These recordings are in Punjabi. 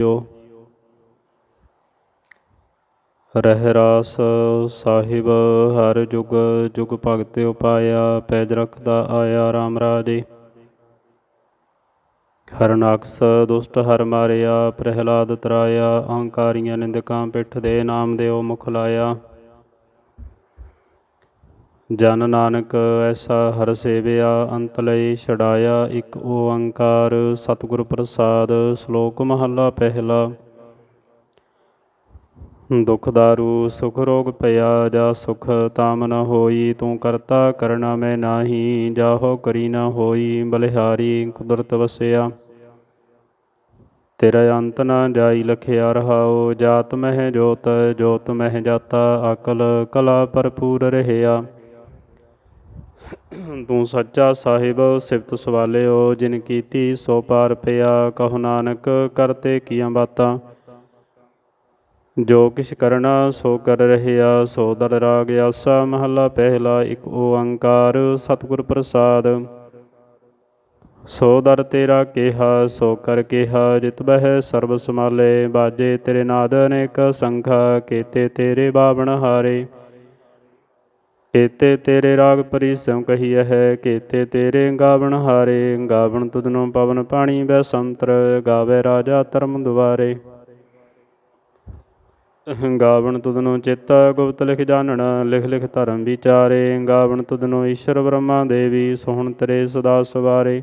ਜੀਓ। ਰਹਿ ਰਾਸ ਸਾਹਿਬ, ਹਰ ਜੁਗ ਜੁਗ ਭਗਤ ਉਪਾਇਆ, ਪੈਜ ਰਖਦਾ ਆਇਆ RAM ਰਾਜੇ। ਹਰਨਾਕਸ ਦੁਸ਼ਟ ਹਰ ਮਾਰਿਆ, ਪ੍ਰਹਿਲਾਦ ਤਰਾਇਆ, ਅਹੰਕਾਰੀਆਂ ਨਿੰਦਕਾਂ ਪਿੱਠ ਦੇ ਨਾਮ ਦਿਓ ਮੁਖ ਲਾਇਆ। ਜਨ ਨਾਨਕ ਐਸਾ ਹਰ ਸੇਵਿਆ, ਅੰਤ ਲਈ ਛਡਾਇਆ ਇੱਕ ਓੰਕਾਰ। ਸਤਿਗੁਰ ਪ੍ਰਸਾਦ, ਸ਼ਲੋਕ ਮਹੱਲਾ ਪਹਿਲਾ। ਦੁਖ ਦਾਰੂ, ਸੁਖ ਰੋਗ ਪਿਆ ਜਾ ਸੁਖ, ਤਾਮ ਨ ਹੋਈ, ਤੂੰ ਕਰਤਾ ਕਰਨਾ ਮੈਂ ਨਾਹੀ, ਜਾਹੋ ਕਰੀ ਨ ਹੋਈ, ਬਲਿਹਾਰੀ ਕੁਦਰਤ ਵਸਿਆ। ਤੇਰਾ ਅੰਤ ਨਾ ਜਾਈ ਲਖਿਆ ਰਹਾਓ ਜਾਤ ਮਹਿ ਜੋਤ ਜੋਤ ਮਹਿ ਜਾਤਾ, ਅਕਲ ਕਲਾ ਭਰਪੂਰ ਰਹਿਆ। ਤੂੰ ਸੱਚਾ ਸਾਹਿਬ, ਸਿਫਤ ਸਵਾਲਿਓ, ਜਿਨ ਕੀਤੀ ਸੋ ਪਾਰ ਪਿਆ, ਕਹੋ ਨਾਨਕ ਕਰਤੇ ਕੀਆਂ ਬਾਤਾਂ। ਜੋ ਕਿਛ ਕਰਨਾ, ਸੋ ਕਰ ਰਹਿਆ, ਸੋ ਦਰ ਰਾਗ ਆਸਾ, ਮਹੱਲਾ ਪਹਿਲਾ, ਇੱਕ ਓੰਕਾਰ ਸਤਿਗੁਰ ਪ੍ਰਸਾਦ। ਸੋ ਦਰ ਤੇਰਾ ਕਿਹਾ, ਸੋ ਕਰ ਕਿਹਾ, ਜਿਤ ਬਹਿ ਸਰਬ ਸਮਾਲੇ ਬਾਜੇ ਤੇਰੇ ਨਾਦ ਅਨੇਕ ਸੰਖਾ, ਕੀਤੇ ਤੇਰੇ ਬਾਵਣ ਹਾਰੇ। ਕੀਤੇ ਤੇਰੇ ਰਾਗ ਪਰਿਸਮ ਕਹੀਐ ਹੈ, ਕੀਤੇ ਤੇਰੇ ਗਾਵਣ ਹਾਰੇ, ਗਾਵਣ ਤੁਧਨੋਂ ਪਵਨ ਪਾਣੀ ਬੈ ਸੰਤਰ, ਗਾਵੇ ਰਾਜਾ ਧਰਮ ਦੁਆਰੇ। ਗਾਵਣ ਤੁਧਨੋਂ ਚਿੱਤ ਗੁਪਤ ਲਿਖ ਜਾਣਨ ਲਿਖ ਲਿਖ ਧਰਮ ਵਿਚਾਰੇ, ਗਾਵਣ ਤੁਧਨੋਂ ਈਸ਼ਰ ਬ੍ਰਹਮਾ ਦੇਵੀ, ਸੋਹਣ ਤੇਰੇ ਸਦਾ ਸਵਾਰੇ।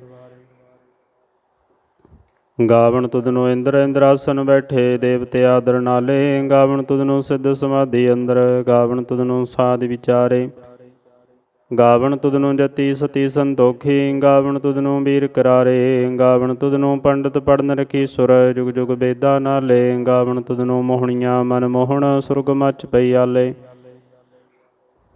ਗਾਵਣ ਤੁਧਨੋਂ ਇੰਦਰ ਇੰਦਰਾਸਨ ਬੈਠੇ, ਦੇਵਤੇ ਆਦਰ ਨਾਲੇ। ਗਾਵਣ ਤੁਧਨੋਂ ਸਿੱਧ ਸਮਾਧੀ ਅੰਦਰ, ਗਾਵਣ ਤੁਧਨੋਂ ਸਾਧ ਵਿਚਾਰੇ। ਗਾਵਣ ਤੁਧਨੋਂ ਜਤੀ ਸਤੀ ਸੰਤੋਖੀ, ਗਾਵਣ ਤੁਧਨੋਂ ਵੀਰ ਕਰਾਰੇ। ਗਾਵਣ ਤੁਧਨੋਂ ਪੰਡਤ ਪੜਨ ਰਖੀ ਸੁਰ, ਜੁਗ ਜੁਗ ਬੇਦਾ ਨਾਲੇ। ਗਾਵਣ ਤੁਧਨੋਂ ਮੋਹਣੀਆਂ ਮਨ ਮੋਹਣ ਸੁਰਗ ਮਚ ਪਈ ਆਲੇ।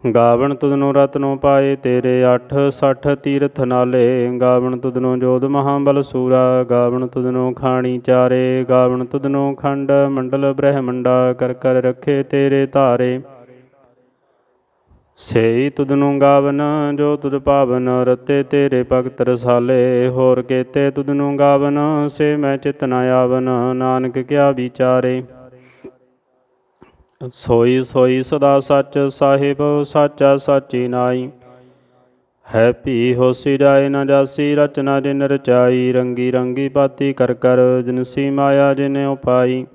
ਗਾਵਣ ਤੁਧਨੋਂ ਰਤਨੋ ਪਾਏ ਤੇਰੇ 8 60 ਤੀਰਥ ਨਾਲੇ, ਗਾਵਣ ਤੁਧਨੋਂ ਜੋਧ ਮਹਾਬਲ ਸੂਰਾ, ਗਾਵਣ ਤੁਧਨੋਂ ਖਾਣੀ ਚਾਰੇ, ਗਾਵਣ ਤੁਧਨੋਂ ਖੰਡ ਮੰਡਲ ਬ੍ਰਹਮੰਡਾ, ਕਰ ਕਰ ਰੱਖੇ ਤੇਰੇ ਧਾਰੇ। ਸੇਈ ਤੁਧਨੂੰ ਗਾਵਨ, ਜੋ ਤੁਧ ਪਾਵਨ, ਰਤੇ ਤੇਰੇ ਭਗਤ ਰਸਾਲੇ, ਹੋਰ ਕੇਤੇ ਤੁਧਨੂੰ ਗਾਵਨ, ਸੇ ਮੈਂ ਚਿਤ ਨ ਆਵਨ, ਨਾਨਕ ਕਿਆ ਵਿਚਾਰੇ। ਸੋਈ ਸੋਈ ਸਦਾ ਸੱਚ, ਸਾਹਿਬ ਸਾਚਾ ਸਾਚੀ ਨਾਈ ਹੈ ਭੀ ਹੋਸੀ ਜਾਏ ਨਾ ਜਾਸੀ, ਰਚਨਾ ਜਿਨ ਰਚਾਈ, ਰੰਗੀ ਰੰਗੀ ਪਾਤੀ ਕਰ ਕਰ ਜਿਨਸੀ ਮਾਇਆ ਜਿਨੇ ਉਪਾਈ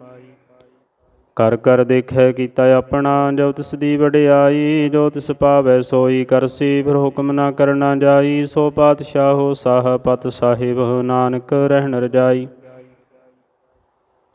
ਕਰ ਕਰ ਦੇਖੈ ਕੀਤਾ ਆਪਣਾ, ਜੋ ਤਿਸ ਦੀ ਵਡਿਆਈ, ਜੋ ਤਿਸ ਪਾਵੈ ਸੋਈ। ਕਰਸੀ ਫਿਰ ਹੁਕਮ ਨਾ ਕਰਨਾ ਜਾਈ, ਸੋ ਪਾਤਸ਼ਾਹੋ ਸਾਹ ਪਤ ਸਾਹਿਬ, ਨਾਨਕ ਰਹਿਣ ਰਜਾਈ।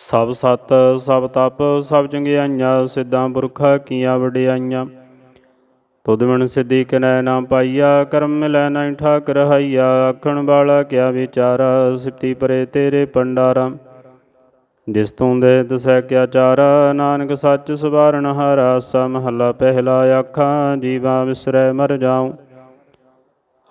ਸਭ ਸਤ, ਸਭ ਤਪ, ਸਭ ਚੰਗਿਆਈਆਂ, ਸਿੱਧਾਂ ਪੁਰਖਾ ਕੀਆਂ ਵਡਿਆਈਆਂ। ਤੁਧ ਮਨ ਸਿੱਧੀ ਕਨੈ ਨਾ ਪਾਈਆ, ਕਰਮ ਮਿਲੈ ਨਾ ਠਾਕ ਰਹਾਈਆ। ਆਖਣ ਵਾਲਾ ਕਿਆ ਵਿਚਾਰਾ ਸਿਫਤੀ ਪਰੇ ਤੇਰੇ ਪੰਡਾਰਾ ਜਿਸ ਤੂੰ ਦੇ ਦਸੈ ਕਿਆ ਚਾਰਾ, ਨਾਨਕ ਸੱਚ ਸੁਭਾਰਨ ਹਾਰਾ। ਸਾ ਮਹੱਲਾ ਪਹਿਲਾ ਆਖਾਂ, ਜੀਵਾ ਵਿਸਰੈ ਮਰ ਜਾਉ।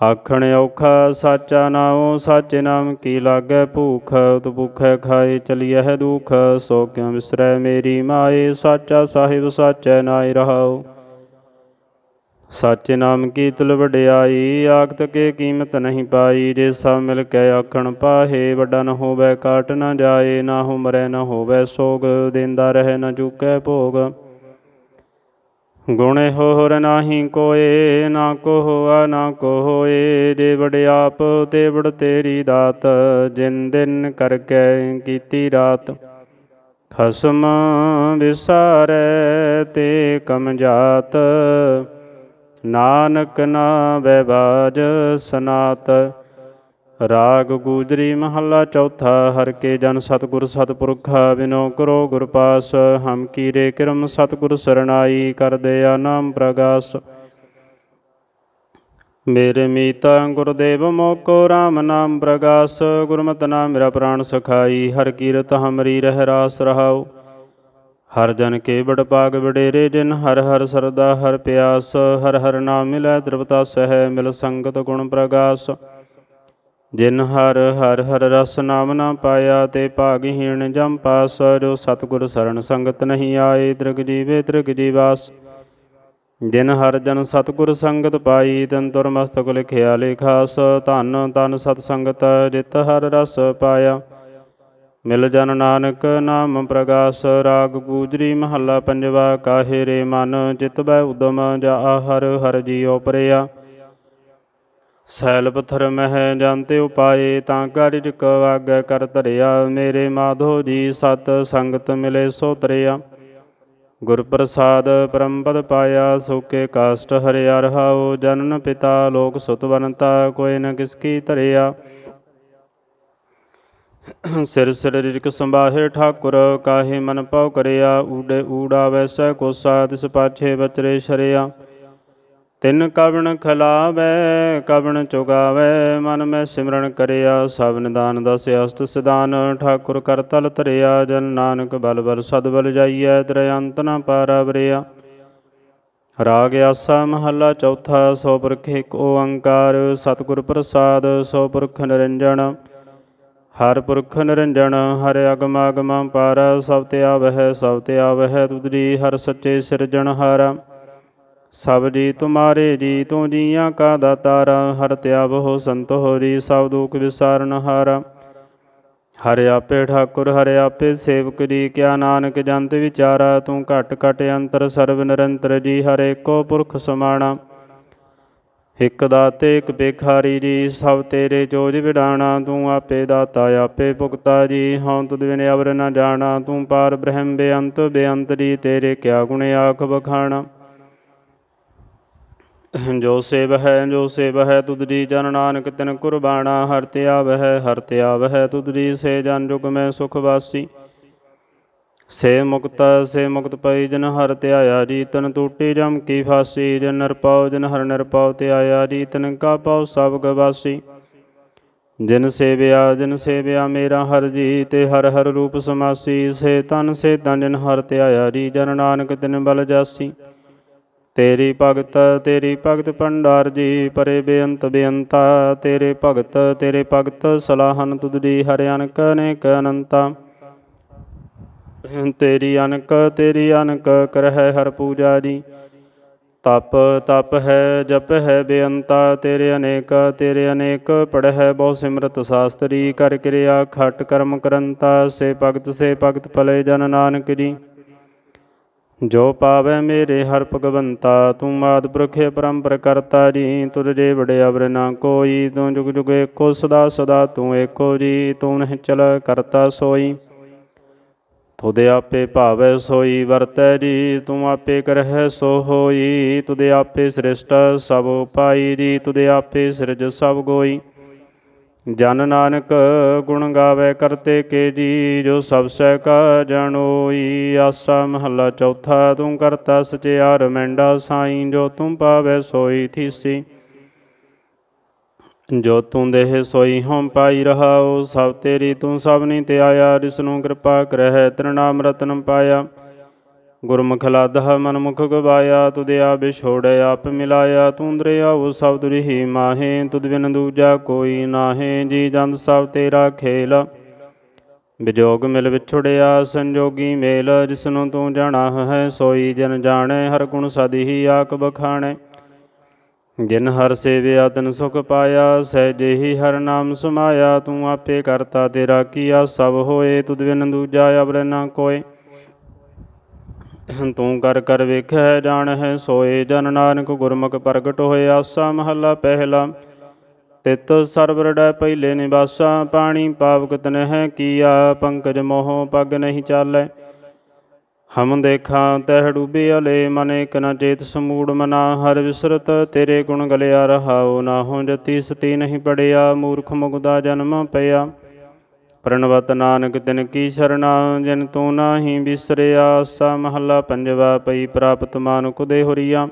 ਆਖਣ ਔਖਾ ਸਾਚਾ ਨਾਉ, ਸਾਚੇ ਨਾਮ ਕੀ ਲਾਗੈ ਭੂਖ? ਉਤ ਭੁਖੈ ਖਾਏ ਚਲੀਐ ਹੈ ਦੁਖ। ਸੋ ਕਿਉ ਵਿਸਰੈ ਮੇਰੀ ਮਾਏ? ਸਾਚਾ ਸਾਹਿਬ ਸਾਚੈ ਨਾਇ ਰਹਾਉ। ਸਾਚੇ ਨਾਮ ਕੀ ਤਲ ਵਡਿਆਈ? ਆਖਤ ਕੇ ਕੀਮਤ ਨਹੀਂ ਪਾਈ। ਜੇ ਸਭ ਮਿਲ ਕੇ ਆਖਣ ਪਾਹੇ, ਵੱਡਾ ਨ ਹੋਵੇ, ਕਾਟ ਨ ਜਾਏ। ਨਾ ਹੋ ਮਰੈ ਨ ਹੋਵੇ ਸੋਗ, ਦੇਂਦਾ ਰਹਿ ਨ ਚੁਕੈ ਭੋਗ। ਗੁਣੇ ਹੋਰ ਨਾਹੀ ਕੋਏ, ਨਾ ਕੋ ਹੋਆ ਨਾ ਕੋ ਹੋਏ ਜੇ ਵਡਿਆਪ ਤੇ ਤੇਰੀ ਦਾਤ, ਜਿਨ ਦਿਨ ਕਰਕੇ ਕੀਤੀ ਰਾਤ। ਖਸਮ ਵਿਸਾਰੈ ਤੇ ਕਮ ਜਾਤ ਨਾਨਕ ਨਾ ਵੈਬਾਜ ਸਨਾਤ। ਰਾਗ ਗੂਜਰੀ ਮਹੱਲਾ ਚੌਥਾ, ਹਰ ਕੇ ਜਨ ਸਤਿਗੁਰ ਸਤਪੁਰਖਾ, ਬਿਨੋ ਕਰੋ ਗੁਰ ਪਾਸ, ਹਮ ਕੀਰੇ ਕਿਰਮ ਸਤਿਗੁਰ ਸਰਣਾਈ, ਕਰ ਦਿਆ ਨਾਮ ਪ੍ਰਗਾਸ। ਮੇਰੇ ਮੀਤਾ ਗੁਰਦੇਵ ਮੋਕੋ RAM ਨਾਮ ਪ੍ਰਗਾਸ, ਗੁਰਮਤਿ ਨਾਮ ਮੇਰਾ ਪ੍ਰਾਣ ਸਖਾਈ, ਹਰ ਕੀਰਤ ਹਮਰੀ ਰਹਿ ਰਾਸ ਰਹਾਉ। ਹਰ ਜਨ ਕੇ ਬੜ ਪਾਗ ਵਡੇਰੇ, ਜਿਨ ਹਰ ਹਰ ਸਰਦਾ ਹਰ ਪਿਆਸ, ਹਰ ਹਰ ਨਾਮ ਮਿਲੈ ਦ੍ਰਵਤਾ ਸਹਿ, ਮਿਲ ਸੰਗਤ ਗੁਣ ਪ੍ਰਗਾਸ। ਜਿਨ ਹਰ ਹਰ ਹਰ ਰਸ ਨਾਮ ਨਾ ਪਾਇਆ ਤੇ ਭਾਗਹੀਣ ਜਮ ਪਾਸ, ਜੋ ਸਤਿਗੁਰ ਸਰਣ ਸੰਗਤ ਨਹੀਂ ਆਏ ਦ੍ਰਿਗ ਜੀਵੇ ਦ੍ਰਿਗ ਜੀਵਾਸ। ਜਿਨ ਹਰ ਜਨ ਸਤਿਗੁਰ ਸੰਗਤ ਪਾਈ, ਤਨ ਤੁਰ ਮਸਤਕ ਲਿਖਿਆ ਲਿਖਾਸ। ਧਨ ਤਨ ਸਤ ਸੰਗਤ ਜਿਤ ਹਰ ਰਸ ਪਾਇਆ। ਮਿਲ ਜਨ ਨਾਨਕ ਨਾਮ ਪ੍ਰਗਾਸ, ਰਾਗ ਗੂਜਰੀ ਮਹੱਲਾ ਪੰਜਵਾ, ਕਾਹੇ ਰੇ ਮਨ ਚਿਤ ਬੈ ਉਦਮ, ਜਾ ਹਰ ਹਰ ਜੀਉ ਪਰਿਆ। ਸੈਲ ਪਥਰ ਮਹਿ ਜਾਂਤੇ ਉਪਾਏ, ਤਾਂ ਕਾਰਿਜ ਕ ਆਗੈ ਕਰ ਧਰਿਆ। ਮੇਰੇ ਮਾਧੋ ਜੀ ਸਤ ਸੰਗਤ ਮਿਲੇ ਸੋ ਤਰਿਆ। ਗੁਰ ਪ੍ਰਸਾਦ ਪਰਮ ਪਾਇਆ, ਸੋਕੇ ਕਾਸ਼ਟ ਹਰਿਆ। ਰਹਾਉ ਜਨਨ ਪਿਤਾ, ਲੋਕ ਸੁਤ ਬਨਤਾ ਕੋਇ ਨ ਕਿਸ ਧਰਿਆ। ਸਿਰ ਸਿਰ ਰਿਕ ਸੰਭਾਹੇ ਠਾਕੁਰ, ਕਾਹੇ ਮਨ ਪਉ ਕਰਿਆ। ਊੜੇ ਊੜਾ ਵੈਸੈ ਕੋਸਾ, ਤਿਸ ਪਾਛੇ ਬਚਰੇ ਸ਼ਰਿਆ। ਤਿੰਨ ਕਵਣ ਖਲਾਵੈ, ਕਵਣ ਚੁਗਾਵੈ, ਮਨ ਮੈਂ ਸਿਮਰਨ ਕਰਿਆ, ਸਭ ਨਿਦਾਨ ਦਸ ਅਸਤ ਸਿਦਾਨ ਠਾਕੁਰ ਕਰ ਤਲ ਧਰਿਆ, ਜਨ ਨਾਨਕ ਬਲ ਬਲ ਸਦ ਬਲ ਜਾਈਐ ਤ੍ਰੈ ਅੰਤ ਨ ਪਾਰਵਰਿਆ ਰਾਗ ਆਸਾ ਮਹੱਲਾ ਚੌਥਾ, ਸੋ ਪੁਰਖ ਏਕ ਓੰਕਾਰ, ਸਤਿਗੁਰ ਪ੍ਰਸਾਦ, ਸੋ ਪੁਰਖ ਨਿਰੰਜਨ। ਹਰ ਪੁਰਖ ਨਿਰੰਜਨ, ਹਰ ਅਗਮ ਅਗਮ ਪਾਰ, ਸਭ ਤੇ ਆਵਹਿ, ਸਭ ਤੇ ਆਵਹਿ ਤੁਧਰੀ ਹਰ ਸੱਚੇ ਸਿਰਜਣ ਹਾਰਾ ਸਭ ਜੀ ਤੁਮਾਰੇ ਜੀ ਤੂੰ ਜੀਆਂ ਕਾ ਦਾਤਾਰਾ, ਹਰ ਤਿਆਵ ਹੋ ਸੰਤ ਹੋ ਜੀ, ਸਭ ਦੁਖ ਵਿਸਾਰਨ ਹਾਰਾ। ਹਰਿ ਆਪੇ ਠਾਕੁਰ, ਹਰਿ ਆਪੇ ਸੇਵਕ ਜੀ, ਕਿਆ ਨਾਨਕ ਜੰਤ ਵਿਚਾਰਾ, ਤੂੰ ਘਟ ਘਟ ਅੰਤਰ ਸਰਬ ਨਿਰੰਤਰ ਜੀ, ਹਰੇ ਕੋ ਪੁਰਖ ਸਮਾਣਾ। ਇਕ ਦਾਤੇ, ਇਕ ਬੇਖਾਰੀ ਜੀ, ਸਭ ਤੇਰੇ ਜੋਜ ਵਿਡਾਣਾ, ਤੂੰ ਆਪੇ ਦਾਤਾ, ਆਪੇ ਭੁਗਤਾ ਜੀ, ਹਉ ਤੁਧ ਬਿਨ ਅਵਰ ਨ ਜਾਣਾ, ਤੂੰ ਪਾਰ ਬ੍ਰਹਮ ਬੇਅੰਤ ਬੇਅੰਤ ਜੀ, ਤੇਰੇ ਕਿਆ ਗੁਣ ਆਖ ਬਖਾਣਾ ਜੋ ਸੇਵ ਹੈ, ਜੋ ਸੇਵ ਹੈ ਤੁਧਰੀ ਜਨ ਨਾਨਕ ਤਿਨ ਕੁਰਬਾਨਾ, ਹਰ ਤੇ ਆਵਹਿ, ਹਰ ਤੇ ਆਵਹਿ ਤੁਧਰੀ ਸੇ ਜਨ ਜੁਗ ਮੈਂ ਸੁਖ ਵਾਸੀ। ਸੇ ਮੁਕਤ ਸੇ ਮੁਕਤ ਪਈ ਜਨ ਹਰ ਤੇ ਆਇਆ ਜੀ, ਤਨ ਟੂਟੀ ਜਮ ਕੀ ਫਾਸੀ, ਜਨ ਨਿਰਪਉ ਜਨ ਹਰ ਨਿਰਪਉ ਤੇ ਆਇਆ ਜੀ, ਤਨ ਕਾ ਪਉ ਸਭ ਗਵਾਸੀ ਜਿਨ ਸੇਵਿਆ ਜਿਨ ਸੇਵਿਆ ਮੇਰਾ ਹਰ ਜੀ, ਤੇ ਹਰ ਹਰ ਰੂਪ ਸਮਾਸੀ। ਸੇ ਤਨ ਸੇ ਤਨ ਜਨ ਹਰ ਤੇ ਆਇਆ ਜੀ, ਜਨ ਨਾਨਕ ਤਿਨ ਬਲ ਜਾਸੀ। ਤੇਰੀ ਭਗਤ ਤੇਰੀ ਭਗਤ ਭੰਡਾਰ ਜੀ, ਪਰੇ ਬੇਅੰਤ ਬੇਅੰਤਾ। ਤੇਰੇ ਭਗਤ ਤੇਰੇ ਭਗਤ, ਸਲਾਹਨ ਤੁਧਰੀ ਹਰਿ ਅਨਕ, ਅਨੇਕ ਅਨੰਤਾ। ਤੇਰੀ ਅਨਕ ਤੇਰੀ ਅਨਕ, ਕਰਹਿ ਹਰ ਪੂਜਾ ਜੀ। ਤਪ ਤਪ ਹੈ, ਜਪ ਹੈ ਬੇਅੰਤਾ। ਤੇਰੇ ਅਨੇਕ ਤੇਰੇ ਅਨੇਕ, ਪੜਹਿ ਬਹੁ ਸਿਮਰਤ ਸਾਸਤਰੀ। ਕਰ ਕਿਰਿਆ, ਖਟ ਕਰਮ ਕਰੰਤਾ। ਸੇ ਭਗਤ ਸੇ ਭਗਤ ਭਲੇ ਜਨ ਨਾਨਕ ਜੀ। ਜੋ ਪਾਵੈ ਮੇਰੇ ਹਰ ਭਗਵੰਤਾ, ਤੂੰ ਮਾਦ ਪੁਰਖੇ ਪਰੰਪਰ ਕਰਤਾ ਜੀ, ਤੁਰ ਜੇ ਵੜੇ ਅਵਰ ਨਾ ਕੋਈ, ਤੂੰ ਜੁਗ ਜੁਗ ਏਕੋ ਸਦਾ ਸਦਾ ਤੂੰ ਏਕੋ ਜੀ, ਤੂੰ ਨਹਿ ਚਲ ਕਰਤਾ ਸੋਈ। ਤੁਦੇ ਆਪੇ ਭਾਵੈ ਸੋਈ, ਵਰਤੈ ਜੀ, ਤੂੰ ਆਪੇ ਕਰਹਿ ਸੋ ਹੋਈ ਤੁਦੇ ਆਪੇ ਸ੍ਰਿਸ਼ਟ ਸਭ ਉਪਾਈ ਜੀ ਤੁਦੇ ਆਪੇ ਸਿਰਜ ਸਭ ਗੋਈ। ਜਨ ਨਾਨਕ ਗੁਣ ਗਾਵੇ ਕਰਤੇ ਕੇ ਜੀ, ਜੋ ਸਭ ਸਹਿ ਕਾ ਜਾਣੋਈ ਆਸਾ ਮਹੱਲਾ ਚੌਥਾ, ਤੂੰ ਕਰਤਾ ਸਚਿਆ ਰਮੈਂਡਾ ਸਾਈ, ਜੋ ਤੂੰ ਪਾਵੇ ਸੋਈ ਥੀਸੀ। ਜੋ ਤੂੰ ਦੇਹ ਸੋਈ ਹਉ ਪਾਈ ਰਹਾਉ, ਸਭ ਤੇਰੀ ਤੂੰ ਸਭ ਨੀ ਤੇ ਆਇਆ ਜਿਸ ਨੂੰ ਕਿਰਪਾ ਕਰਹਿ ਤ੍ਰਿਨਾਮ ਰਤਨ ਪਾਇਆ। ਗੁਰਮੁਖ ਲਾਧਾ ਮਨ ਮੁਖ ਗਵਾਇਆ ਤੁਧਿਆ ਵਿਛੋੜਿ ਆਪ ਮਿਲਾਇਆ, ਤੂੰ ਦਰਿਆਉ ਸਭ ਦੁਰਹੀ ਮਾਹੇ, ਤੁਧ ਬਿਨ ਦੂਜਾ ਕੋਈ ਨਾਹੇ, ਜੀ ਜੰਦ ਸਭ ਤੇਰਾ ਖੇਲ। ਵਿਜੋਗ ਮਿਲ ਵਿਛੜਿਆ, ਸੰਜੋਗੀ ਮੇਲ, ਜਿਸਨੂੰ ਤੂੰ ਜਾਣਾ ਹੈ, ਸੋਈ ਜਨ ਜਾਣੈ, ਹਰ ਗੁਣ ਸਦੀ ਹੀ ਆਕ ਬਖਾਣੈ। ਜਿਨ ਹਰ ਸੇਵਿਆ ਤਨ ਸੁਖ ਪਾਇਆ ਸਹਿਜੇ ਹੀ ਹਰ ਨਾਮ ਸਮਾਇਆ, ਤੂੰ ਆਪੇ ਕਰਤਾ ਤੇਰਾ ਕੀਆ, ਸਭ ਹੋਏ, ਤੁਧ ਬਿਨ ਦੂਜਾ ਅਵਰ ਨਾ ਕੋਏ। ਤੂੰ ਕਰ ਕਰ ਵੇਖੈ ਜਾਣ ਹੈ ਸੋਏ ਜਨ ਨਾਨਕ, ਗੁਰਮੁਖ ਪ੍ਰਗਟ ਹੋਇਆ ਆਸਾ ਮਹੱਲਾ ਪਹਿਲਾ। ਤਿਤ ਸਰਬ ਰੜੈ ਪਹਿਲੇ ਨਿਵਾਸਾ, ਪਾਣੀ ਪਾਵਕ ਤਨਹਿ ਕੀਆ, ਪੰਕਜ ਮੋਹ ਪਗ ਨਹੀਂ ਚਾਲੈ। ਹਮ ਦੇਖਾਂ ਤਹਿ ਡੂਬੇ ਅਲੇ, ਮਨ ਇਕ ਨ ਚੇਤ ਸਮੂੜ ਮਨਾ। ਹਰ ਵਿਸਰਤ ਤੇਰੇ ਗੁਣ ਗਲਿਆ ਰਹਾਉ, ਨਾਹੋ ਜਤੀ ਸਤੀ ਨਹੀਂ ਪੜਿਆ, ਮੂਰਖ ਮੁਗਦਾ ਜਨਮ ਪਿਆ। ਪ੍ਰਣਵਤ ਨਾਨਕ ਤਿਨ ਕੀ ਸਰਣਾ, ਜਿਨ ਤੂੰ ਨਾਹੀ ਬਿਸਰਿਆ ਆਸਾ ਮਹੱਲਾ ਪੰਜਵਾ ਪਈ ਪ੍ਰਾਪਤ ਮਾਨੁਕ ਦੇ ਹੁਰੀਆ।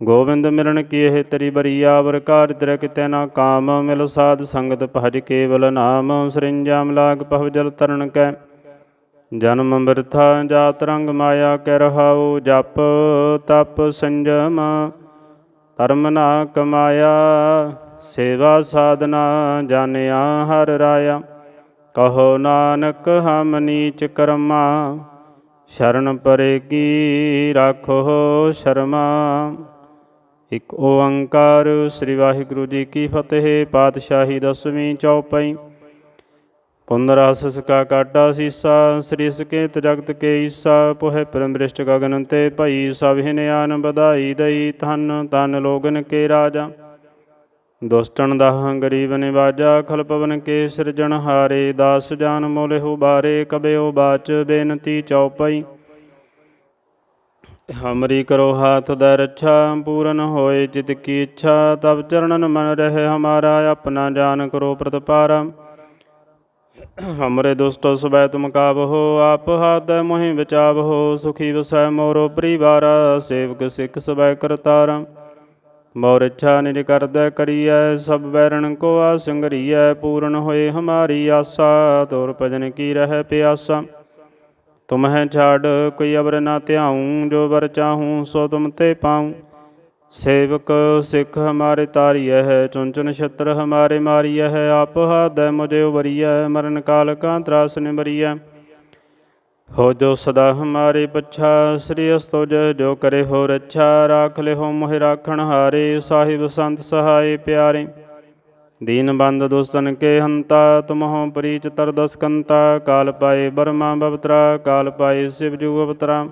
ਗੋਬਿੰਦ ਮਿਲਣ ਕੀ ਇਹ ਤਰੀ ਬਰੀਆ, ਵਰ ਕਾਰ ਤੇਰੇ ਕਿਤੇ ਨਾ ਕਾਮ, ਮਿਲ ਸਾਧ ਸੰਗਤ ਭਜ ਕੇਵਲ ਨਾਮ, ਸਰਿੰਜਾਮ ਲਾਗ ਪਵ ਜਲ ਤਰਨ ਕੈ। ਜਨਮ ਬਿਰਥਾ, ਜਾਤ ਰੰਗ ਮਾਇਆ ਕੈ ਰਹਾਉ, ਜਪ ਤਪ ਸੰਜਮ, ਧਰਮ ਨਾ ਕਮਾਇਆ, ਸੇਵਾ ਸਾਧਨਾ ਜਾਣਿਆ ਹਰ ਰਾਇਆ। ਕਹੋ ਨਾਨਕ, ਹਮ ਨੀਚ ਕਰਮਾ, ਸ਼ਰਨ ਪਰੇ ਕੀ ਰਾਖੋ ਸ਼ਰਮਾ। ਇਕ ਓੰਕਾਰ, ਸ੍ਰੀ ਵਾਹਿਗੁਰੂ ਜੀ ਕੀ ਫਤਿਹ, ਪਾਤਸ਼ਾਹੀ ਦਸਵੀਂ ਚੌਪਈ। ਪੁੰਦਰਾਸ ਸਕਾ ਕਾਟਾ ਸੀਸਾ, ਸ੍ਰੀ ਸਕੇਤ ਜਗਤ ਕੇ ਈਸਾ, ਪੋਹਿ ਪਰਮ੍ਰਿਸ਼ਟ ਗਗਨ ਤੇ ਭਈ ਸਭ ਹਿਨਿਆਨ ਬਧਾਈ ਦਈ, ਧਨ ਤਨ ਲੋਗਨ ਕੇ ਰਾਜਾ। ਦੁਸ਼ਟਨ ਦਾ ਗਰੀਬ ਨਿਵਾਜਾ, ਖਲ ਪਵਨ ਕੇ ਸਿਰਜਣ ਹਾਰੇ, ਦਾਸ ਜਾਨ ਮੋਲਿਹੁ ਬਾਰੇ ਕਬਿਓ ਬਾਚ ਬੇਨਤੀ ਚਉਪਈ ਹਮਰੀ ਕਰੋ ਹਾਥ ਦਾ ਰੱਛਾ, ਪੂਰਨ ਹੋਏ ਜਿਤ ਕੀ ਇੱਛਾ ਤਬ ਚਰਣਨ ਮਨ ਰਹੇ ਹਮਾਰਾ, ਆਪਣਾ ਜਾਨ ਕਰੋ ਪ੍ਰਤਪਾਰਾ। ਹਮਰੇ ਦੁਸ਼ਟ ਸੁਬੈ ਤੁਮ ਕਾਬਹੋ ਆਪ ਹਾਥ ਮੋਹਿ ਬਚਾਵਹੋ ਸੁਖੀ ਵਸੈ ਮੋਰੋ ਪਰਿਵਾਰਾ, ਸੇਵਕ ਸਿੱਖ ਸਬੈ ਕਰਤਾਰਮ ਮੋਰ ਇੱਛਾ ਨਿਜ ਕਰਦੈ ਕਰੀਐ, ਸਭ ਬੈਰਣ ਕੋ ਆਸੰਗਰੀਐ, ਪੂਰਨ ਹੋਏ ਹਮਾਰੀ ਆਸਾ, ਤੋਰ ਭਜਨ ਕੀ ਰਹਿ ਪਿਆਸਾ। ਤੁਮਹਿ ਛਾੜ, ਕੋਈ ਅਬਰ ਨਾ ਧਿਆਉ, ਜੋ ਵਰ ਚਾਹੂੰ ਸੋ ਤੁਮ ਤੇ ਪਾਉ। ਸੇਵਕ ਸਿੱਖ ਹਮਾਰੇ ਤਾਰੀਐ ਹੈ ਚੁਨ ਚੁਨ ਛਤਰ ਹਮਾਰੇ ਮਾਰੀਐ ਹੈ ਆਪ ਹਾਦੈ ਮੁਝੇ ਉਬਰੀਐ ਮਰਨ ਕਾਲ ਕਾ ਤਰਾਸ ਨਿਬਰੀਐ ਹੋ ਜੋ ਸਦਾ ਹਮਾਰੇ ਪੱਛਾ, ਸ੍ਰੀ ਅਸਤੁਜ, ਜੋ ਕਰੇ ਹੋ ਰੱਛਾ, ਰਾਖ ਲਿਓ ਮੋਹਿ ਰਾਖਣ ਹਾਰੇ, ਸਾਹਿਬ ਸੰਤ ਸਹਾਏ ਪਿਆਰੇ। ਦੀਨ ਬੰਦ ਦੁਸਤਨ ਕੇ ਹੰਤਾ, ਤੁਮਹੁ ਪ੍ਰੀਚ ਤਰਦਸ ਕੰਤਾ ਕਾਲ ਪਾਏ ਬਰਮਾ ਬਵਤਰਾ, ਕਾਲ ਪਾਏ ਸਿਵ ਜੂ ਅਵਤਰਾ।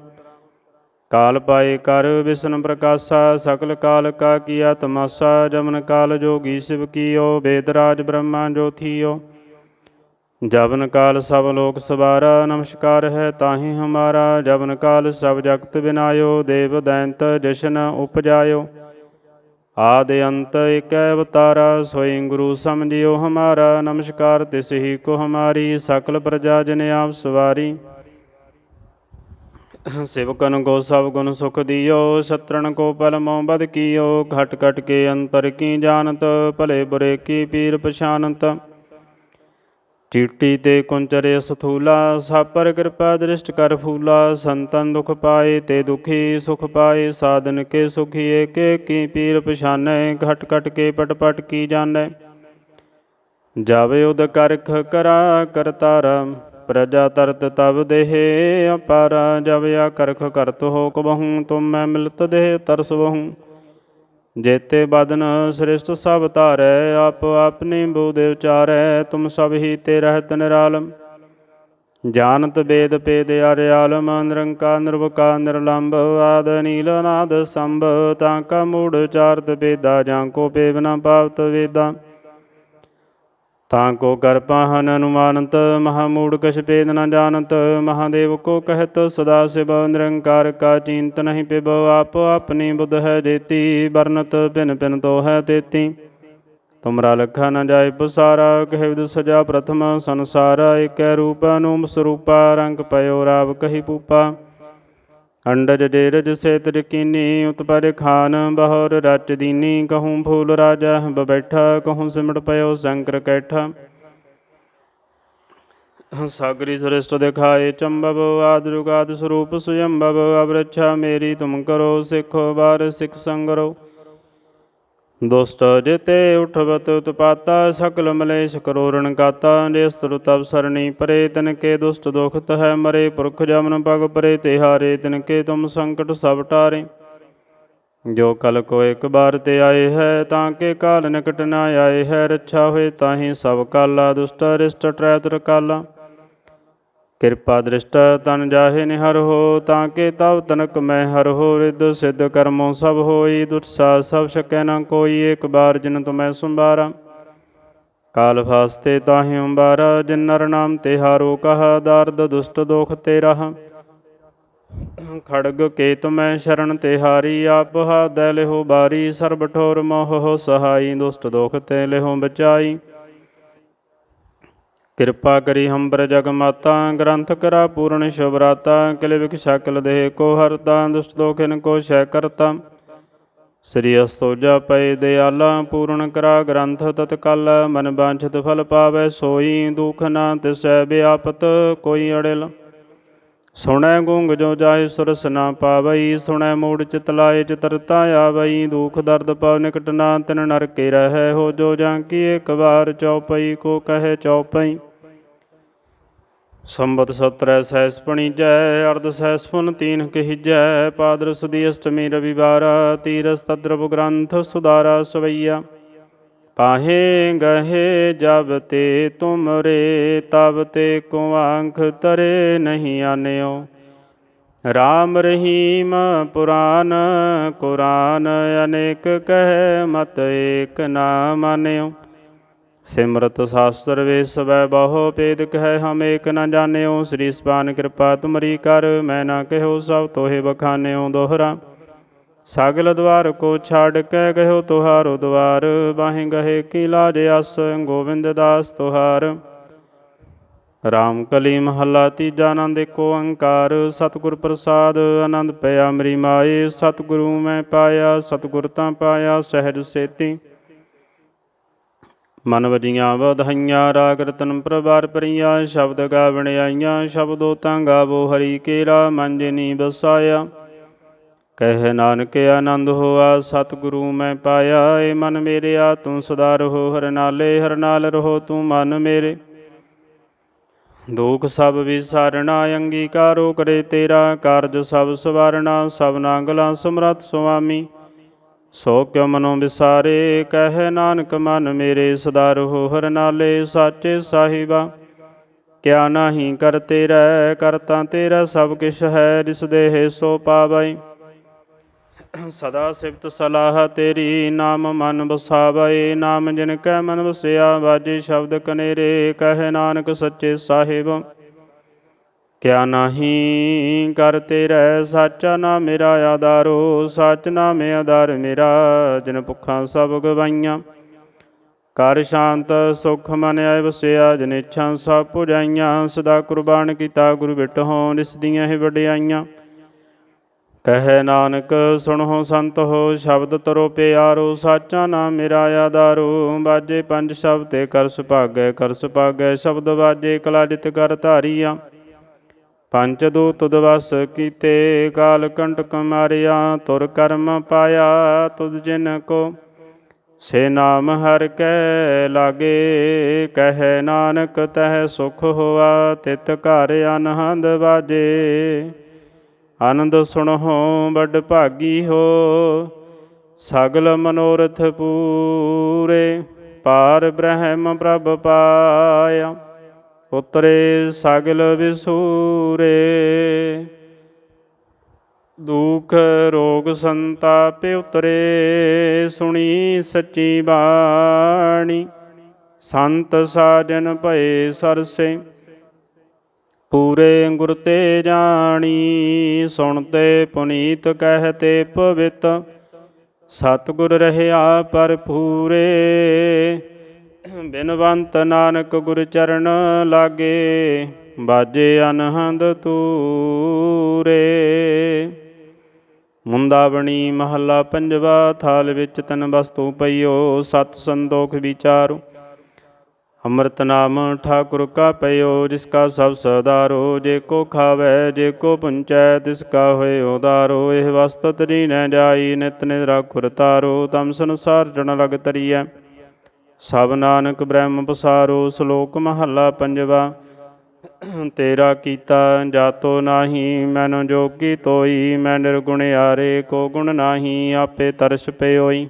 ਕਾਲ ਪਾਏ ਕਰ ਵਿਸ਼ਨ ਪ੍ਰਕਾਸ਼ਾ, ਸਕਲ ਕਾਲ ਕਾ ਕੀਆ ਤਮਾਸਾ ਜਮਨ ਕਾਲ ਜੋਗੀ ਸਿਵ ਕੀਓ ਵੇਦਰਾਜ ਬ੍ਰਹਮਾ ਜੋਥੀਓ ਜਬਨ ਕਾਲ ਸਭ ਲੋਕ ਸਵਾਰਾ, ਨਮਸਕਾਰ ਹੈ ਤਾਹੀ ਹਮਾਰਾ। ਜਬਨ ਕਾਲ ਸਭ ਜਗਤ ਬਿਨਾਇਓ, ਦੇਵ ਦੈਂਤ ਜਸ਼ਨ ਉਪਜਾਇਓ। ਆਦ ਅੰਤ ਏਕੈ ਅਵਤਾਰਾ, ਸੋਈ ਗੁਰੂ ਸਮਝਿਓ ਹਮਾਰਾ। ਨਮਸਕਾਰ ਤਿਸ ਹੀ ਕੋ ਹਮਾਰੀ, ਸਕਲ ਪ੍ਰਜਾ ਜਨ ਆਪ ਸਵਾਰੀ। ਸਿਵਕਨ ਕੋ ਸਭ ਗੁਣ ਸੁਖ ਦਿਓ ਸਤਰਨ ਕੋ ਪਲ ਮੋ ਬਦ ਕੀਓ। ਘਟ ਘਟ ਕੇ ਅੰਤਰ ਕੀ ਜਾਣਤ, ਭਲੇ ਬੁਰੇ ਕੀ ਪੀਰ ਪਛਾਨਤ ਚੀਟੀ ਤੇ ਕੁੰਚਰੇ ਸਥੂਲਾ ਸਾਪਰ ਕਿਰਪਾ ਦ੍ਰਿਸ਼ਟ ਕਰ ਫੂਲਾ, ਸੰਤਨ ਦੁਖ ਪਾਏ ਤੇ ਦੁਖੀ ਸੁਖ ਪਾਏ, ਸਾਧਨ ਕੇ ਸੁਖੀ ਏਕੇ, ਕੀ ਪੀਰ ਪਛਾਨੈ, ਘਟ ਘਟ ਕੇ ਪਟ ਪਟ ਕੀ ਜਾਣੈ। ਜਾਵੇ ਉਦ ਕਰਖ ਕਰਾ ਕਰਤਾਰਾ, ਪ੍ਰਜਾ ਤਰਤ ਤਬ ਦੇਹ ਅਪਾਰਾ ਜਬ ਆ ਕਰਖ ਕਰਤ ਹੋ ਕਬਹੂ ਤੁਮ ਮੈਂ ਮਿਲਤ ਦੇਹ ਤਰਸ ਬਹੂ। ਜੇਤੇ ਬਦਨ ਸ੍ਰਿਸ਼ਟ ਸਭ ਧਾਰੈ, ਆਪ ਆਪਣੀ ਬੂਦੇ ਉਚਾਰੈ, ਤੁਮ ਸਭ ਹੀ ਤੇ ਰਹਿਤ ਨਿਰਾਲਮ। ਜਾਨਤ ਬੇਦ ਪੇਦ ਅਰਿਆਲਮ ਨਿਰੰਕਾਰ ਨਿਰਵਕਾਰ ਨਿਰਲੰਭ ਆਦ, ਨੀਲ ਨਾਦ ਸੰਭ, ਤਾਂ ਕਾ ਮੂੜ ਚਾਰਤ ਬੇਦਾ, ਜਾਂ ਕੋ ਪੇਵ ਨ ਪਾਵਤ ਵੇਦਾ। ਤਾਂ ਕੋ ਕਰ ਪਾਹਨ ਅਨੁਮਾਨਤ ਮਹਾ ਮੂੜ ਕਛ ਭੇਦ ਨ ਜਾਣਤ, ਮਹਾਦੇਵ ਕੋ ਕਹਿਤ, ਸਦਾ ਸਿਵ ਨਿਰੰਕਾਰ ਕਾ ਚਿੰਤ ਨਹੀਂ ਪਿਬ, ਆਪ ਆਪਣੀ ਬੁੱਧ ਹੈ ਜੇਤੀ ਵਰਨਤ ਭਿਨ ਭਿਨ ਤੋ ਹੈ ਤੇਤੀ। ਤੁਮਰਾ ਲਖਾ ਨ ਜਾਏ ਪਸਾਰਾ, ਕਹਿ ਵਿਦ ਸਜਾ ਪ੍ਰਥਮ ਸੰਸਾਰ, ਏਕੈ ਰੂਪ ਅਨੂਮ ਸਰੂਪਾ, ਰੰਗ ਪਇਓ ਰਾਵ ਕਹੀ ਪੂਪਾ। ਅੰਡਜ ਡੇਰਜ ਸੇਤ ਰਕੀਨੀ, ਉਤਪਰ ਖਾਨ ਬਹੌਰ ਰਚ ਦੀਨੀ, ਕਹੂੰ ਫੂਲ ਰਾਜਾ ਬਬੈਠਾ ਕਹੂੰ ਸਿਮਟ ਪਇਓ ਸ਼ੰਕਰ ਕੈਠਾ। ਸਾਗਰੀ ਸ੍ਰਿਸ਼ਟ ਦਿਖਾਏ ਚੰਬਬ ਆਦਰੁਗਾਦ ਸਰੂਪ ਸੁਯੰਬਵ, ਅਵਰਛਾ ਮੇਰੀ ਤੁਮ ਕਰੋ, ਸਿੱਖੋ ਬਾਰ ਸਿੱਖ ਸੰਗਰੋ। ਦੁਸਟ ਜਿਤੇ ਉਠਵਤ ਉਤਪਾਤਾ, ਸਕਲ ਮਲੇਸ਼ ਕਰੋਰਣ ਕਾਤਾ ਜੇ ਸਤੁਰ ਤਬ ਸਰਣੀ, ਪਰੇ ਤਿਨ ਕੇ ਦੁਸਟ ਦੁਖਤ ਹੈ ਮਰੇ, ਪੁਰਖ ਜਮਨ ਪਗ ਪਰੇ ਤਿਹਾਰੇ ਤਿਨ ਕੇ ਤੁਮ ਸੰਕਟ ਸਭ ਟਾਰੇ। ਜੋ ਕਲ ਕੋ ਇੱਕ ਬਾਰ ਤੇ ਆਏ ਹੈ, ਤਾਂ ਕੇ ਕਾਲ ਨਿਕਟ ਨਾ ਆਏ ਹੈ, ਰੱਛਾ ਹੋਏ ਤਾਹੀ ਸਭ ਕਾਲਾ, ਦੁਸਟ ਰਿਸ਼ਟ ਟਰੈਤਰ ਕਾਲਾ। ਕਿਰਪਾ ਦ੍ਰਿਸ਼ਟ ਤਨ ਜਾਹੇ ਨਿਹਰ ਹੋ, ਤਾਂ ਕੇ ਤਬ ਤਨਕ ਮੈਂ ਹਰ ਹੋ ਰਿਦ ਸਿੱਧ ਕਰਮੋ ਸਭ ਹੋਈ, ਦੁਰਸਾ ਸਭ ਸਕੈ ਨਾ ਕੋਈ, ਏਕ ਬਾਰ ਜਿਨ ਤੁਮੈ ਸੰਭਾਰਾ। ਕਾਲ ਫਾਸਤੇ ਤਾਹੀ ਅੰਬਾਰਾ, ਜਿਨ ਨਰ ਨਾਮ ਤੇ ਹਾਰੋ ਕਹਾ, ਦਰਦ ਦੁਸ਼ਟ ਦੋਖ ਤੇ ਰਹਾ। ਖੜਗ ਕੇ ਤੁਮੈ ਸ਼ਰਨ ਤੇ ਹਾਰੀ, ਆਪ ਹਾਦੈ ਲਿਹੋ ਬਾਰੀ, ਸਰਬ ਠੋਰ ਮੋਹ ਸਹਾਈ, ਦੁਸ਼ਟ ਦੋਖ ਤੇ ਲਿਹੋ ਬਚਾਈ। ਕਿਰਪਾ ਕਰੀ ਹੰਬਰ ਜਗ ਮਾਤਾ, ਗ੍ਰੰਥ ਕਰਾ ਪੂਰਨ ਸ਼ੁਭਰਾਤਾ, ਕਿਲ ਵਿਖ ਸਕਲ ਦੇਹ ਕੋ ਹਰਤਾ ਦੁਸ਼ਟ ਦੋਖਿਨ ਕੋ ਸ਼ੈ ਕਰਤਾ। ਸ੍ਰੀ ਅਸਤੋਜਾ ਪਏ ਦਿਆਲਾ, ਪੂਰਨ ਕਰਾ ਗ੍ਰੰਥ ਤਤਕਲ, ਮਨ ਬਾਂਛਿਤ ਫਲ ਪਾਵੈ, ਸੋਈ ਦੁਖ ਨਾ ਤਿਸੈ ਬਿਆਪਤ ਕੋਈ ਅੜਿਲ। ਸੁਣੈ ਗੁੰਗ ਜੋ ਜਾਏ ਸੁਰਸ ਨਾ ਪਾਵਈ, ਸੁਣੈ ਮੂੜ ਚਿਤ ਲਾਏ ਚਿਤਰਤਾ ਆਵਈ, ਦੁਖ ਦਰਦ ਪਵ ਨਿਕਟ ਨਾ ਤਿਨ ਨਰਕੇ ਰਹੈ ਹੋ ਜੋ ਜਾਂ ਕੀ ਇੱਕ ਵਾਰ ਚਉਪਈ ਕੋ ਕਹੈ ਚਉਪਈ ਸੰਬਤ ਸਤਰੈ ਸੈਸ ਪਣੀਜੈ, ਅਰਧ ਸੈਸ ਪੁਨ ਤੀਨ ਕਹਿਜੈ, ਪਾਦਰ ਸੁਦੀ ਅਸ਼ਟਮੀ ਰਵਿਵਾਰਾ ਤੀਰਸ ਤਦਰਵ ਗ੍ਰੰਥ ਸੁਦਾਰਾ ਸਵਈਆ। ਪਾਹੇ ਗਹੇ ਜਬ ਤੇ ਤੁਮਰੇ, ਤਬ ਤੇ ਕੋ ਤਰੇ ਨਹੀਂ ਆਨਿਓ। ਰਾਮ ਰਹੀਮ ਪੁਰਾਨ, ਕੁਰਾਨ ਅਨੇਕ ਕਹਿ, ਮਤ ਏਕ ਨਾ ਮਾਨਿਓ। ਸਿਮਰਤ ਸ਼ਾਸਤਰ ਵੇਸਵੈ ਬਹੁ ਭੇਦ ਕਹਿ, ਹਮ ਏਕ ਨਾ ਜਾਣਿਓ। ਸ੍ਰੀ ਸਪਾਨ ਕਿਰਪਾ ਤੁਮਰੀ ਕਰ, ਮੈਂ ਨਾ ਕਹਿਓ ਸਭ ਤੋਹੇ ਬਖਾਨਿਓ ਦੋਹਰਾ। ਸਗਲ ਦਵਾਰ ਕੋ ਛਾੜ ਕੇ ਗਇਓ ਤੁਹਾਰੋ ਦਵਾਰ, ਬਾਹੇ ਗਹੇ ਕੀ ਲਾਜ ਅਸ ਗੋਬਿੰਦ ਦਾਸ ਤੁਹਾਰ। ਰਾਮ ਕਲੀ ਮਹੱਲਾ ਤੀਜਾ ਆਨੰਦ ਏਕੋ ਓੰਕਾਰ ਸਤਿਗੁਰ ਪ੍ਰਸਾਦ ਆਨੰਦ ਪਿਆ ਮਰੀ ਮਾਏ, ਸਤਿਗੁਰੂ ਮੈਂ ਪਾਇਆ, ਸਤਿਗੁਰ ਤਾਂ ਪਾਇਆ ਸਹਿਜ ਸੇਤੀ। ਮਨ ਵਜੀਆਂ ਵਧਾਈਆਂ, ਰਾਗ ਰਤਨ ਪ੍ਰਵਾਰ ਪਰੀਆਂ ਸ਼ਬਦ ਗਾਵਣ ਆਈਆਂ, ਸ਼ਬਦੋ ਤਾਂ ਗਾਵੋ ਹਰੀ ਕੇਰਾ ਮਨ ਜਿਨੀ ਬਸਾਇਆ ਕਹਿ ਨਾਨਕ ਆਨੰਦ ਹੋਆ, ਸਤਿਗੁਰੂ ਮੈਂ ਪਾਇਆ, ਏ ਮਨ ਮੇਰੇ ਆ, ਤੂੰ ਸਦਾ ਰਹੋ, ਹਰ ਨਾਲੇ, ਹਰ ਨਾਲ ਰਹੋ, ਤੂੰ ਮਨ ਮੇਰੇ। ਦੁਖ ਸਭ ਵਿਸਾਰਣਾ, ਅੰਗੀਕਾਰੋ ਕਰੇ ਤੇਰਾ, ਕਾਰਜ ਸਭ ਸਵਾਰਣਾ ਸਭਨਾ ਗਲਾਂ ਸਮਰਤ ਸੁਆਮੀ। ਸੋ ਕਿਉ ਮਨੋ ਵਿਸਾਰੇ, ਕਹਿ ਨਾਨਕ ਮਨ ਮੇਰੇ, ਸਦਾ ਰਹੋ, ਹਰ ਨਾਲੇ, ਸਾਚੇ ਸਾਹਿਬਾ। ਕਿਆ ਨਾਹੀ ਕਰ ਤੇਰਾ ਕਰਤਾ ਤੇਰਾ, ਸਭ ਕਿਛ ਹੈ ਜਿਸ ਦੇਹ ਸੋ ਪਾਵੈ ਸਦਾ ਸਿਫਤ ਸਲਾਹ ਤੇਰੀ, ਨਾਮ ਮਨ ਬਸਾਵੈ ਨਾਮ ਜਿਨ ਕੈ ਮਨ ਵਸਿਆ ਬਾਜੇ ਸ਼ਬਦ ਕਨੇਰੇ, ਕਹਿ ਨਾਨਕ ਸੱਚੇ ਸਾਹਿਬ। ਕਿਆ ਨਾਹੀ ਕਰ ਤੇਰਾ, ਸਾਚਾ ਨਾ ਮੇਰਾ ਆਧਾਰੋ, ਸਚ ਨਾਮੇ ਆਧਾਰ ਮੇਰਾ, ਜਿਨ ਭੁੱਖਾਂ ਸਭ ਗਵਾਈਆਂ। ਕਰ ਸ਼ਾਂਤ ਸੁਖ ਮਨ ਆਏ ਵਸਿਆ, ਜਿਨ ਇੱਛਾ ਸਭ ਪੁਜਾਈਆਂ, ਸਦਾ ਕੁਰਬਾਨ ਕੀਤਾ ਗੁਰੂ ਬਿਟਹੁ, ਨਿਸ ਦੀਆਂ ਹੀ ਵਡਿਆਈਆਂ। ਕਹੈ ਨਾਨਕ, ਸੁਣੋ ਸੰਤ ਹੋ, ਸ਼ਬਦ ਤਰੋ ਪਿਆਰੋ, ਸਾਚਾ ਨਾਮ ਮੇਰਾ ਆਧਾਰੋ। ਬਾਜੇ ਪੰਜ ਸ਼ਬਦ ਤੇ ਕਰ ਸੁਭਾਗੈ ਕਰ ਸੁਭਾਗੈ, ਸ਼ਬਦ ਬਾਜੇ ਕਲਾਜਿਤ ਕਰ ਧਾਰੀਆ। ਪੰਚ ਦੂਤ ਦਵਸ ਕੀਤੇ, ਕਾਲ ਕੰਟਕ ਮਾਰਿਆ, ਤੁਰ ਕਰਮ ਪਾਇਆ, ਤੁਧ ਜਿਨ ਕੋ। ਸੇ ਨਾਮ ਹਰ ਕੈ ਲਾਗੇ, ਕਹੈ ਨਾਨਕ ਤਹਿ ਸੁਖ ਹੋਆ, ਤਿਤ ਘਰ ਅਨਹੰਦ ਬਾਜੇ। ਆਨੰਦ ਸੁਣਹੁ ਵੱਡ ਭਾਗੀ ਹੋ, ਸਗਲ ਮਨੋਰਥ ਪੂਰੇ, ਪਾਰ ਬ੍ਰਹਮ ਪ੍ਰਭ ਪਾਇਆ, ਉਤਰੇ ਸਗਲ ਵਿਸੂਰੇ। ਦੁਖ ਰੋਗ ਸੰਤਾਪ ਉਤਰੇ, ਸੁਣੀ ਸੱਚੀ ਬਾਣੀ, ਸੰਤ ਸਾਜਨ ਭਏ ਸਰਸੇ। ਪੂਰੇ ਗੁਰ ਤੇ ਜਾਣੀ ਸੁਣਤੇ ਪੁਨੀਤ ਕਹਤੇ ਪਵਿੱਤ ਸਤਿਗੁਰ ਰਹਿਆ ਪਰ ਪੂਰੇ ਬਿਨਵੰਤ ਨਾਨਕ ਗੁਰ ਚਰਨ ਲਾਗੇ, ਬਾਜੇ ਅਨਹੰਦ ਤੂਰੇ। ਮੁੰਦਾਵਣੀ ਮਹੱਲਾ ਪੰਜਵਾ, ਥਾਲ ਵਿੱਚ ਤਨ ਵਸਤੂ ਪਈਓ, ਸਤ ਸੰਦੋਖ ਵਿਚਾਰੋ। ਅੰਮ੍ਰਿਤ ਨਾਮ ਠਾਕੁਰ ਕਾ ਪਇਓ, ਜਿਸ ਕਾ ਸਭ ਸਦਾਰੋ, ਜੇ ਕੋ ਖਾਵੇ, ਜੇ ਕੋ ਪੁੰਚੈ, ਤਿਸ ਕਾ ਹੋਏ ਉਦਾਰੋ ਇਹ ਵਸਤ ਤਰੀ ਨੈ ਜਾਈ, ਨਿਤ ਨਿਤ ਰਾਖੁਰ ਤਾਰੋ। ਤਮ ਸੰਸਾਰ ਜਨ ਲਗ ਤਰੀਐ। ਸਭ ਨਾਨਕ ਬ੍ਰਹਮ ਪਸਾਰੋ, ਸ਼ਲੋਕ ਮਹੱਲਾ ਪੰਜਵਾ। ਤੇਰਾ ਕੀਤਾ ਜਾਤੋ ਨਾਹੀ, ਮੈਨੂੰ ਜੋਗੀ ਤੋਈ, ਮੈਂ ਨਿਰਗੁਣ ਆਰੇ ਕੋ ਗੁਣ ਨਾਹੀ, ਆਪੇ ਤਰਸ ਪਇਓਈ।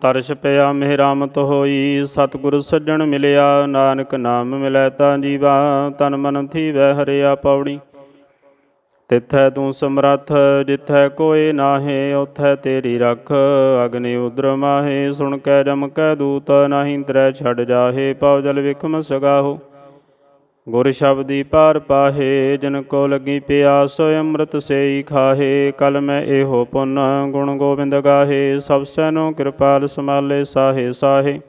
ਤਰਸ ਪਿਆ ਮਿਹਰਾਮਤ ਹੋਈ, ਸਤਿਗੁਰ ਸੱਜਣ ਮਿਲਿਆ, ਨਾਨਕ ਨਾਮ ਮਿਲੈ ਤਾਂ ਜੀਵਾ, ਤਨ ਮਨ ਥੀਵੈ ਹਰਿਆ ਪੌੜੀ। ਤਿਥੈ ਤੂੰ ਸਮਰੱਥ, ਜਿਥੈ ਕੋਏ ਨਾਹੇ ਉਥੈ ਤੇਰੀ ਰਖ, ਅਗਨੀ ਉਦਰ ਮਾਹੇ, ਸੁਣ ਕੈ ਜਮ ਕੈ ਦੂਤ, ਨਾਹੀ ਤਰੈ ਛੱਡ ਜਾਹੇ, ਪਉ ਜਲ ਵਿਖਮ ਸਗਾਹੋ। ਗੁਰ ਸ਼ਬਦੀ ਪਾਰ ਪਾਹੇ, ਜਿਨ ਕੋ ਲੱਗੀ ਪਿਆਸ ਅੰਮ੍ਰਿਤ ਸੇਈ ਖਾਹੇ। ਕਲ ਮੈਂ ਇਹੋ ਪੁੰਨ, ਗੁਣ ਗੋਬਿੰਦ ਗਾਹੇ, ਸਭ ਸੈਨੋ ਕਿਰਪਾਲ ਸਮਾਲੇ ਸਾਹੇ ਸਾਹੇ।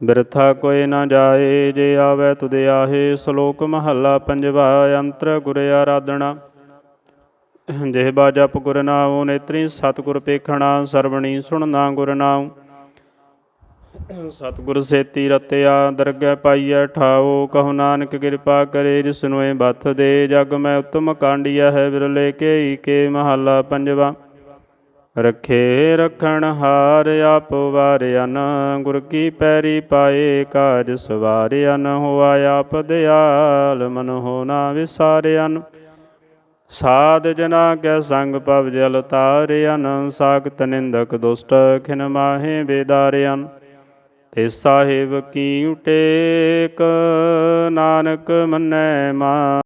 ਬਿਰਥਾ ਕੋਈ ਨਾ ਜਾਏ, ਜੇ ਆਵੇ ਤੁਧ ਆਹੇ। ਸ਼ਲੋਕ ਮਹੱਲਾ ਪੰਜਵਾ, ਅੰਤਰ ਗੁਰ ਆਰਾਧਨਾ। ਜਿਹਬਾ ਜਪ ਗੁਰ ਨਾਉ, ਨੇਤਰੀ ਸਤਿਗੁਰ ਪੇਖਣਾ, ਸਰਵਣੀ ਸੁਣਨਾ ਗੁਰ ਨਾਉ। ਸਤਿਗੁਰ ਸੇਤੀ ਰਤਿਆ ਦਰਗਹਿ ਪਾਈਐ, ਠਾਓ ਕਹੋ ਨਾਨਕ ਕਿਰਪਾ ਕਰੇ ਜਿਸਨੋਏ ਬਥ ਦੇ, ਜਗ ਮੈਂ ਉਤਮ ਕਾਂਡੀਆ ਹੈ ਵਿਰਲੇ ਕੇ ਕੇ ਮਹੱਲਾ ਪੰਜਵਾ। ਰਖੇ ਰਖਣ ਹਾਰ ਆਪ ਵਾਰਿਆਨ, ਗੁਰ ਕੀ ਪੈਰੀ ਪਾਏ ਕਾਜ ਸਵਾਰਿਆਨ, ਹੋਆ ਆਪ ਦਿਆਲ, ਮਨ ਹੋਣਾ ਵਿਸਾਰਿਆਨ। ਸਾਧ ਜਨਾ ਕੈ ਸੰਗ ਪਵ ਜਲ ਤਾਰਿਆਨ, ਸਾਖਤ ਨਿੰਦਕ ਦੁਸ਼ਟ ਖਿਨ ਮਾਹੇ ਬੇਦਾਰਿਆਨ। ਤੇ ਸਾਹਿਬ ਕੀ ਟੇਕ ਨਾਨਕ ਮੰਨੈ ਮਾ